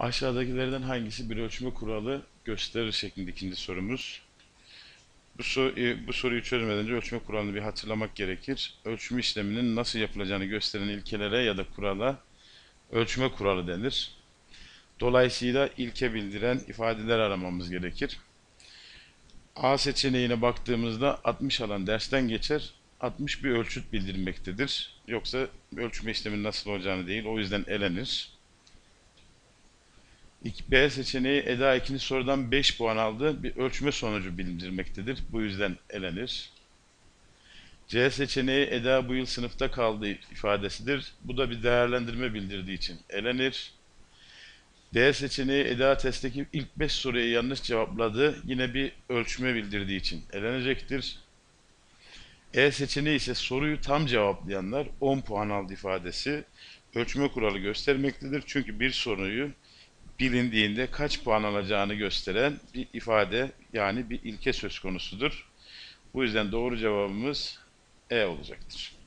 Aşağıdakilerden hangisi bir ölçme kuralı gösterir şeklinde ikinci sorumuz. Bu, sor- e, bu soruyu çözmeden önce ölçme kuralını bir hatırlamak gerekir. Ölçüm işleminin nasıl yapılacağını gösteren ilkelere ya da kurala ölçme kuralı denir. Dolayısıyla ilke bildiren ifadeler aramamız gerekir. A seçeneğine baktığımızda 60 alan dersten geçer, 60 bir ölçüt bildirmektedir. Yoksa ölçme işleminin nasıl olacağını değil, o yüzden elenir. B seçeneği Eda ikinci sorudan 5 puan aldı. Bir ölçme sonucu bildirmektedir. Bu yüzden elenir. C seçeneği Eda bu yıl sınıfta kaldı ifadesidir. Bu da bir değerlendirme bildirdiği için elenir. D seçeneği Eda testteki ilk 5 soruyu yanlış cevapladı. Yine bir ölçme bildirdiği için elenecektir. E seçeneği ise soruyu tam cevaplayanlar 10 puan aldı ifadesi ölçme kuralı göstermektedir. Çünkü bir soruyu bilindiğinde kaç puan alacağını gösteren bir ifade yani bir ilke söz konusudur. Bu yüzden doğru cevabımız E olacaktır.